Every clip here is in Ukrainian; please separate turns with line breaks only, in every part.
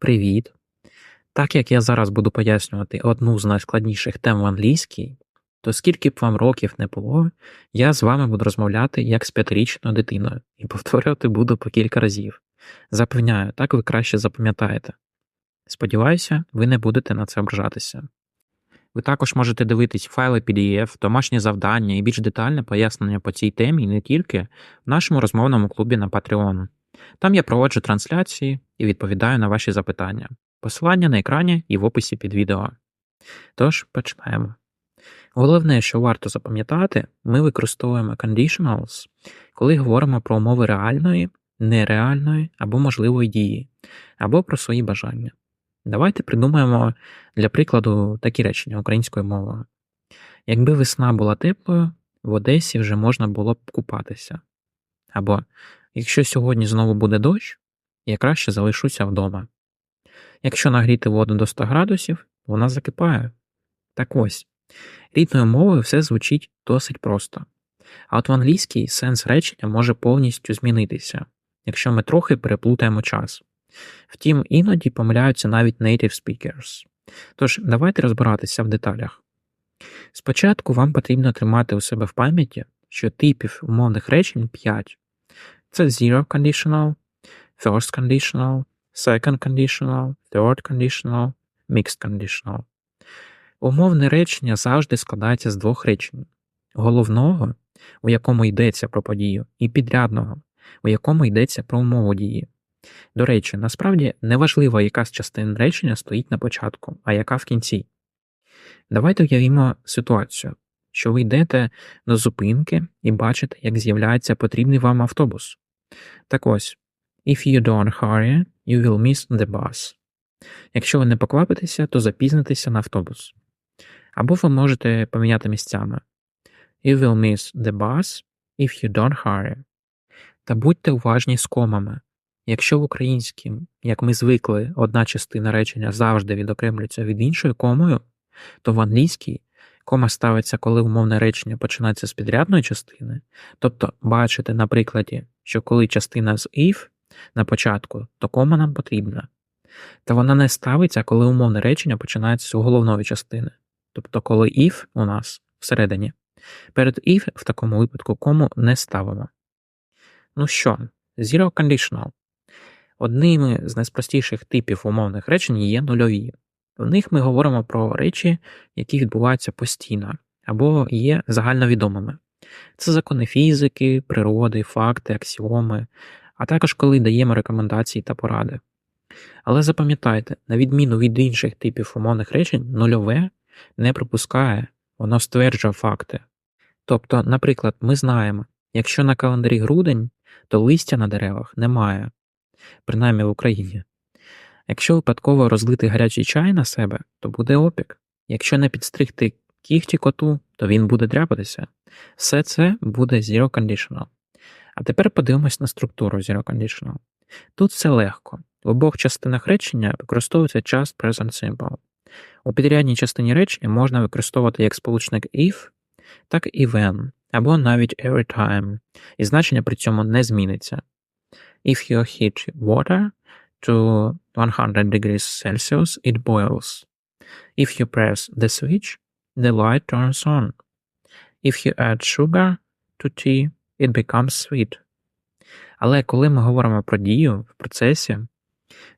Привіт! Так як я зараз буду пояснювати одну з найскладніших тем в англійській, то скільки б вам років не було, я з вами буду розмовляти як з п'ятирічною дитиною і повторювати буду по кілька разів. Запевняю, так ви краще запам'ятаєте. Сподіваюся, ви не будете на це ображатися. Ви також можете дивитись файли PDF, домашні завдання і більш детальне пояснення по цій темі і не тільки в нашому розмовному клубі на Patreon. Там я проводжу трансляції і відповідаю на ваші запитання. Посилання на екрані і в описі під відео. Тож, починаємо. Головне, що варто запам'ятати, ми використовуємо conditionals, коли говоримо про умови реальної, нереальної або можливої дії, або про свої бажання. Давайте придумаємо для прикладу такі речення українською мовою. Якби весна була теплою, в Одесі вже можна було б купатися. Або якщо сьогодні знову буде дощ, я краще залишуся вдома. Якщо нагріти воду до 100 градусів, вона закипає. Так ось, рідною мовою все звучить досить просто. А от в англійській сенс речення може повністю змінитися, якщо ми трохи переплутаємо час. Втім, іноді помиляються навіть native speakers. Тож, давайте розбиратися в деталях. Спочатку вам потрібно тримати у себе в пам'яті, що типів умовних речень 5. Це zero conditional, first conditional, second conditional, third conditional, mixed conditional. Умовне речення завжди складається з двох речень: головного, у якому йдеться про подію, і підрядного, у якому йдеться про умову дії. До речі, насправді неважливо, яка з частин речення стоїть на початку, а яка в кінці. Давайте уявімо ситуацію, що ви йдете до зупинки і бачите, як з'являється потрібний вам автобус. Так ось, if you don't hurry, you will miss the bus. Якщо ви не поквапитеся, то запізнитеся на автобус. Або ви можете поміняти місцями. You will miss the bus if you don't hurry. Та будьте уважні з комами. Якщо в українській, як ми звикли, одна частина речення завжди відокремлюється від іншої комою, то в англійській кома ставиться, коли умовне речення починається з підрядної частини. Тобто, бачите на прикладі, що коли частина з if на початку, то кома нам потрібна. Та вона не ставиться, коли умовне речення починається з головної частини. Тобто, коли if у нас всередині. Перед if в такому випадку кому не ставимо. Ну що, zero conditional. Одними з найпростіших типів умовних речень є нульові. В них ми говоримо про речі, які відбуваються постійно або є загальновідомими. Це закони фізики, природи, факти, аксіоми, а також коли даємо рекомендації та поради. Але запам'ятайте, на відміну від інших типів умовних речень, нульове не пропускає, воно стверджує факти. Тобто, наприклад, ми знаємо, якщо на календарі грудень, то листя на деревах немає, принаймні в Україні. Якщо випадково розлити гарячий чай на себе, то буде опік. Якщо не підстригти кігті коту, то він буде дряпатися. Все це буде zero conditional. А тепер подивимось на структуру zero conditional. Тут все легко. В обох частинах речення використовується час present simple. У підрядній частині речення можна використовувати як сполучник if, так і when, або навіть every time, і значення при цьому не зміниться. If you heat water to 100 degrees Celsius, it boils. If you press the switch, the light turns on. If you add sugar to tea, it becomes sweet. Але коли ми говоримо про дію в процесі,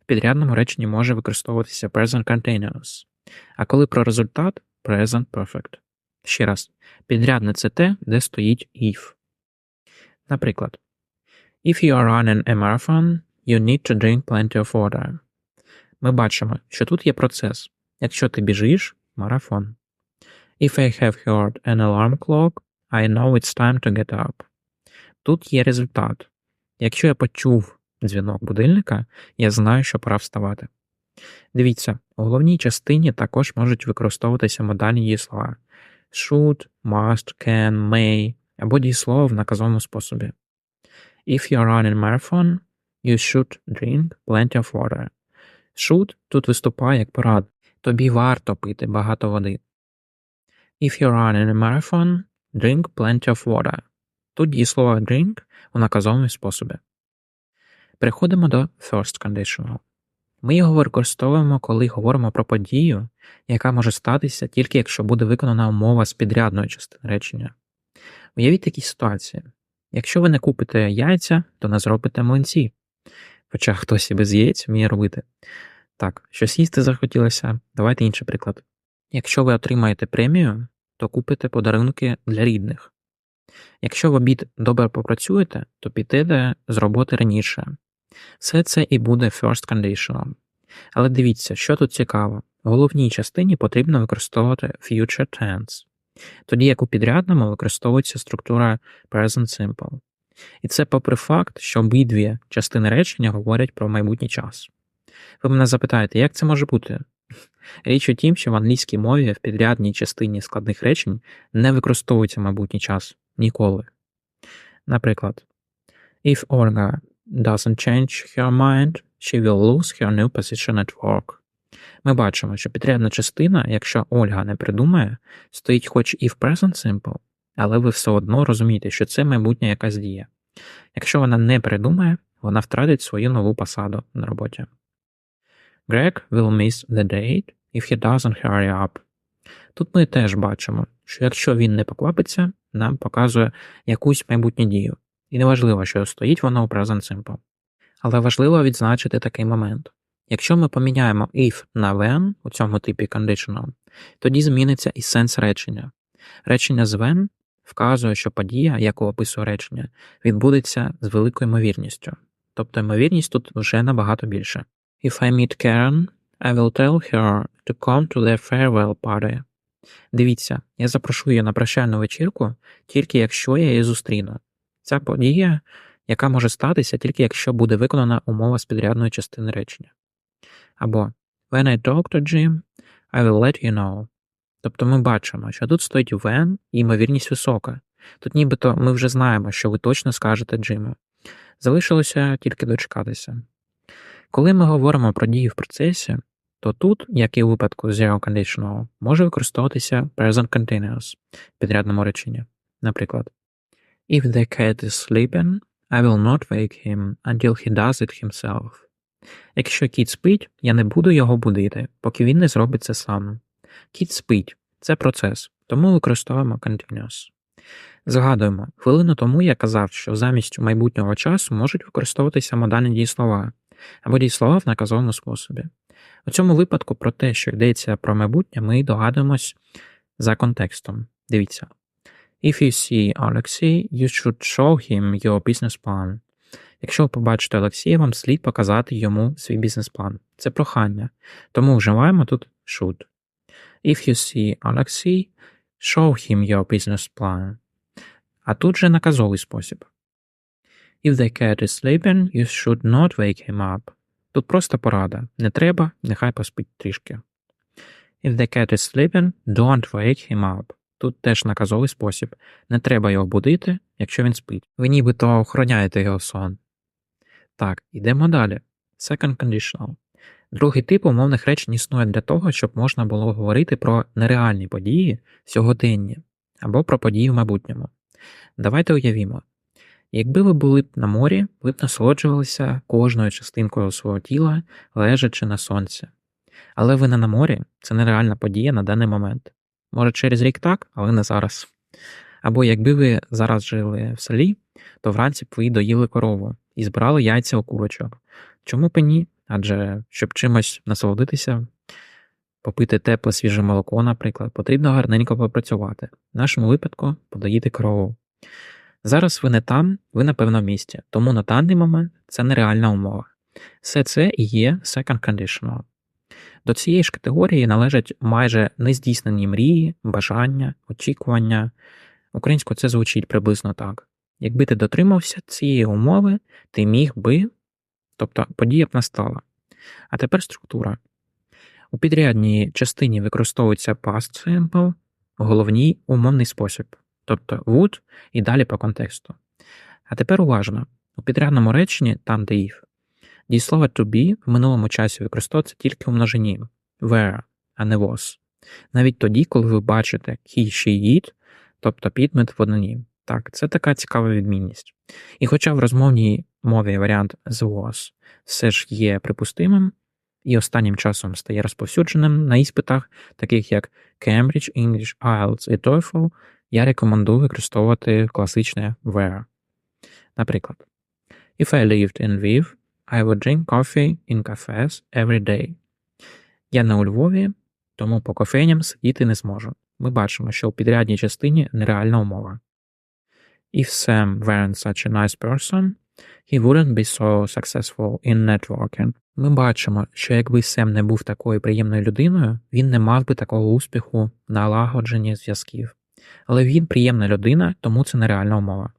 в підрядному реченні може використовуватися present continuous, а коли про результат present perfect. Ще раз, підрядне це те, де стоїть if. Наприклад, If you are running a marathon, you need to drink plenty of water. Ми бачимо, що тут є процес. Якщо ти біжиш марафон. If I have heard an alarm clock, I know it's time to get up. Тут є результат. Якщо я почув дзвінок будильника, я знаю, що пора вставати. Дивіться, у головній частині також можуть використовуватися модальні дієслова should, must, can, may або дієслово в наказовому способі. If you are running marathon, you should drink plenty of water. Should тут виступає як порад. Тобі варто пити багато води. If you're running a marathon, drink plenty of water. Тут дієслово drink у наказовому способі. Переходимо до first conditional. Ми його використовуємо, коли говоримо про подію, яка може статися тільки якщо буде виконана умова з підрядної частини речення. Уявіть такі ситуації. Якщо ви не купите яйця, то не зробите млинці. Хоча хтось і без яєць вміє робити. Так, щось їсти захотілося, давайте інший приклад. Якщо ви отримаєте премію, то купите подарунки для рідних. Якщо в обід добре попрацюєте, то підете з роботи раніше. Все це і буде first conditional. Але дивіться, що тут цікаво. В головній частині потрібно використовувати future tense, тоді як у підрядному використовується структура present simple. І це попри факт, що обидві частини речення говорять про майбутній час. Ви мене запитаєте, як це може бути? Річ у тім, що в англійській мові в підрядній частині складних речень не використовується майбутній час ніколи. Наприклад, if Olga doesn't change her mind, she will lose her new position at work. Ми бачимо, що підрядна частина, якщо Ольга не придумає, стоїть хоч і в present simple, але ви все одно розумієте, що це майбутня якась дія. Якщо вона не придумає, вона втратить свою нову посаду на роботі. Greg will miss the date if he doesn't hurry up. Тут ми теж бачимо, що якщо він не поквапиться, нам показує якусь майбутню дію. І неважливо, що стоїть вона у present simple. Але важливо відзначити такий момент. Якщо ми поміняємо if на when у цьому типі conditional, тоді зміниться і сенс речення. Речення з when вказує, що подія, яку описує речення, відбудеться з великою ймовірністю. Тобто ймовірність тут вже набагато більше. If I meet Karen, I will tell her to come to the farewell party. Дивіться, я запрошу її на прощальну вечірку, тільки якщо я її зустріну. Ця подія, яка може статися тільки якщо буде виконана умова з підрядної частини речення. Або When I talk to Jim, I will let you know. Тобто ми бачимо, що тут стоїть when і ймовірність висока. Тут нібито ми вже знаємо, що ви точно скажете Джиму. Залишилося тільки дочекатися. Коли ми говоримо про дії в процесі, то тут, як і у випадку Zero Conditional, може використовуватися Present Continuous в підрядному реченні. Наприклад, If the cat is sleeping, I will not wake him until he does it himself. Якщо кіт спить, я не буду його будити, поки він не зробить це сам. Кіт спить це процес, тому використовуємо continuous. Згадуємо, хвилину тому я казав, що замість майбутнього часу можуть використовуватися модальні дієслова або дієслова в наказовому способі. У цьому випадку про те, що йдеться про майбутнє, ми догадуємось за контекстом. Дивіться. If you see Alexei, you should show him your business plan. Якщо ви побачите Олексія, вам слід показати йому свій бізнес-план. Це прохання. Тому вживаємо тут should. If you see Alexei, show him your business plan. А тут же наказовий спосіб. If the cat is sleeping, you should not wake him up. Тут просто порада. Не треба, нехай поспить трішки. If the cat is sleeping, don't wake him up. Тут теж наказовий спосіб. Не треба його будити, якщо він спить. Ви нібито охороняєте його сон. Так, йдемо далі. Second conditional. Другий тип умовних речень існує для того, щоб можна було говорити про нереальні події сьогодення або про події в майбутньому. Давайте уявімо. Якби ви були б на морі, ви б насолоджувалися кожною частинкою свого тіла, лежачи на сонці. Але ви не на морі, це нереальна подія на даний момент. Може, через рік так, але не зараз. Або якби ви зараз жили в селі, то вранці б ви доїли корову і збирали яйця у курочок. Чому б ні? Адже щоб чимось насолодитися, попити тепле свіже молоко, наприклад, потрібно гарненько попрацювати. В нашому випадку подоїти корову. Зараз ви не там, ви на певному місці, тому на даний момент це нереальна умова. Все це і є second conditional. До цієї ж категорії належать майже нездійснені мрії, бажання, очікування. Українською це звучить приблизно так. Якби ти дотримався цієї умови, ти міг би, тобто подія б настала. А тепер структура. У підрядній частині використовується past simple, головній умовний спосіб, тобто would і далі по контексту. А тепер уважно, у підрядному реченні, там де if, дієслово to be в минулому часі використовується тільки у множині were, а не was. Навіть тоді, коли ви бачите he, she, it, тобто підмет в однині. Так, це така цікава відмінність. І хоча в розмовній мові варіант was все ж є припустимим, і останнім часом стає розповсюдженим на іспитах, таких як Cambridge, English, IELTS і TOEFL, я рекомендую використовувати класичне where. Наприклад, If I lived in Lviv, I would drink coffee in cafes every day. Я не у Львові, тому по кофейням сидіти не зможу. Ми бачимо, що у підрядній частині нереальна умова. If Sam weren't such a nice person, he wouldn't be so successful in networking. Ми бачимо, що якби Сем не був такою приємною людиною, він не мав би такого успіху в налагодженні зв'язків. Але він приємна людина, тому це нереальна умова.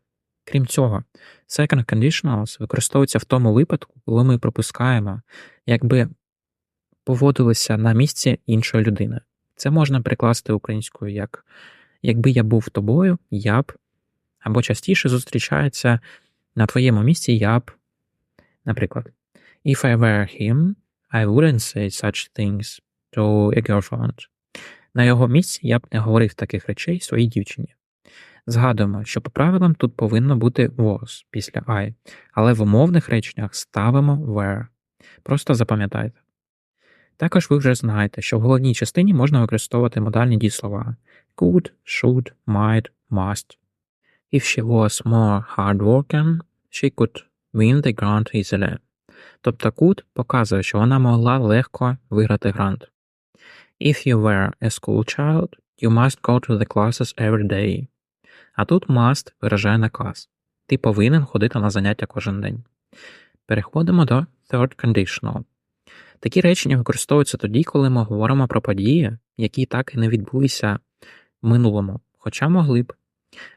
Крім цього, second conditionals використовуються в тому випадку, коли ми пропускаємо, якби поводилися на місці іншої людини. Це можна прикласти українською як якби я був тобою, я б, або частіше зустрічається на твоєму місці я б. Наприклад, If I were him, I wouldn't say such things to a girlfriend. На його місці я б не говорив таких речей своїй дівчині. Згадуємо, що по правилам тут повинно бути was після I, але в умовних реченнях ставимо were. Просто запам'ятайте. Також ви вже знаєте, що в головній частині можна використовувати модальні дієслова could, should, might, must. If she was more hardworking, she could win the grant easily. Тобто could показує, що вона могла легко виграти грант. If you were a school child, you must go to the classes every day. А тут must виражає наказ. Ти повинен ходити на заняття кожен день. Переходимо до third conditional. Такі речення використовуються тоді, коли ми говоримо про події, які так і не відбулися в минулому, хоча могли б.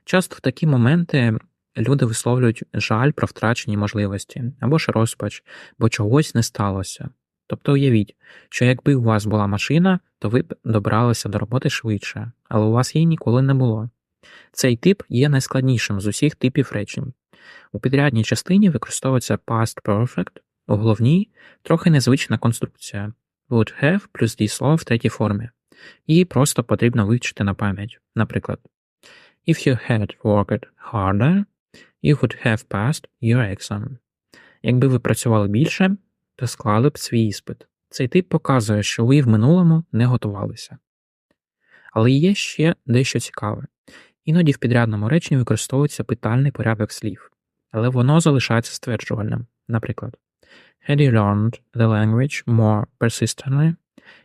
Часто в такі моменти люди висловлюють жаль про втрачені можливості або ж розпач, бо чогось не сталося. Тобто уявіть, що якби у вас була машина, то ви б добралися до роботи швидше, але у вас її ніколи не було. Цей тип є найскладнішим з усіх типів речень. У підрядній частині використовується past perfect, у головній трохи незвична конструкція would have плюс дієслово в третій формі. Її просто потрібно вивчити на пам'ять. Наприклад, If you had worked harder, you would have passed your exam. Якби ви працювали більше, то склали б свій іспит. Цей тип показує, що ви в минулому не готувалися. Але є ще дещо цікаве. Іноді в підрядному реченні використовується питальний порядок слів, але воно залишається стверджувальним. Наприклад, Had you learned the language more persistently,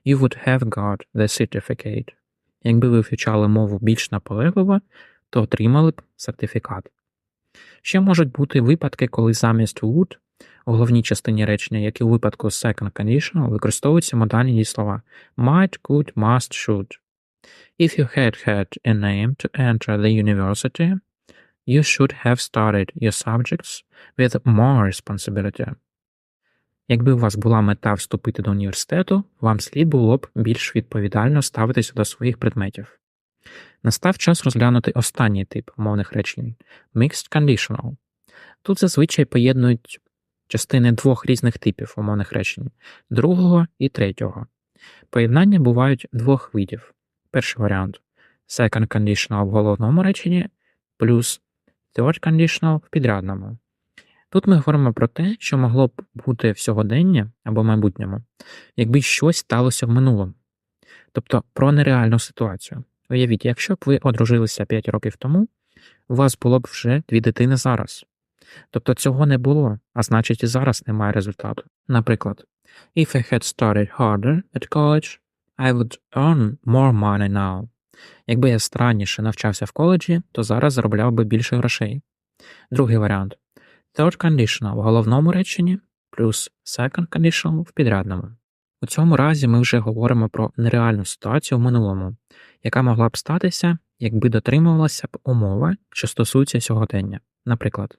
you would have got the certificate. Якби ви вивчали мову більш наполегливо, то отримали б сертифікат. Ще можуть бути випадки, коли замість would у головній частині речення, як і у випадку second conditional, використовуються модальні дієслова might, could, must, should. If you had had a name to enter the university, you should have started your subjects with more responsibility. Якби у вас була мета вступити до університету, вам слід було б більш відповідально ставитися до своїх предметів. Настав час розглянути останній тип умовних речень Mixed Conditional. Тут зазвичай поєднують частини двох різних типів умовних речень другого і третього. Поєднання бувають двох видів. Перший варіант second conditional в головному реченні плюс third conditional в підрядному. Тут ми говоримо про те, що могло б бути в сьогоденні або майбутньому, якби щось сталося в минулому. Тобто про нереальну ситуацію. Уявіть, якщо б ви одружилися 5 років тому, у вас було б вже дві дитини зараз. Тобто цього не було, а значить і зараз немає результату. Наприклад, if I had started harder at college, I would earn more money now. Якби я странніше навчався в коледжі, то зараз заробляв би більше грошей. Другий варіант third conditional в головному реченні плюс second conditional в підрядному. У цьому разі ми вже говоримо про нереальну ситуацію в минулому, яка могла б статися, якби дотримувалася б умови, що стосуються сьогодення. Наприклад,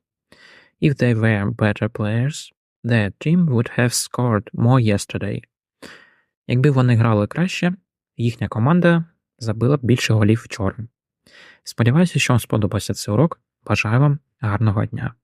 If they were better players, their team would have scored more yesterday. Якби вони грали краще, їхня команда забила б більше голів вчора. Сподіваюся, що вам сподобався цей урок. Бажаю вам гарного дня!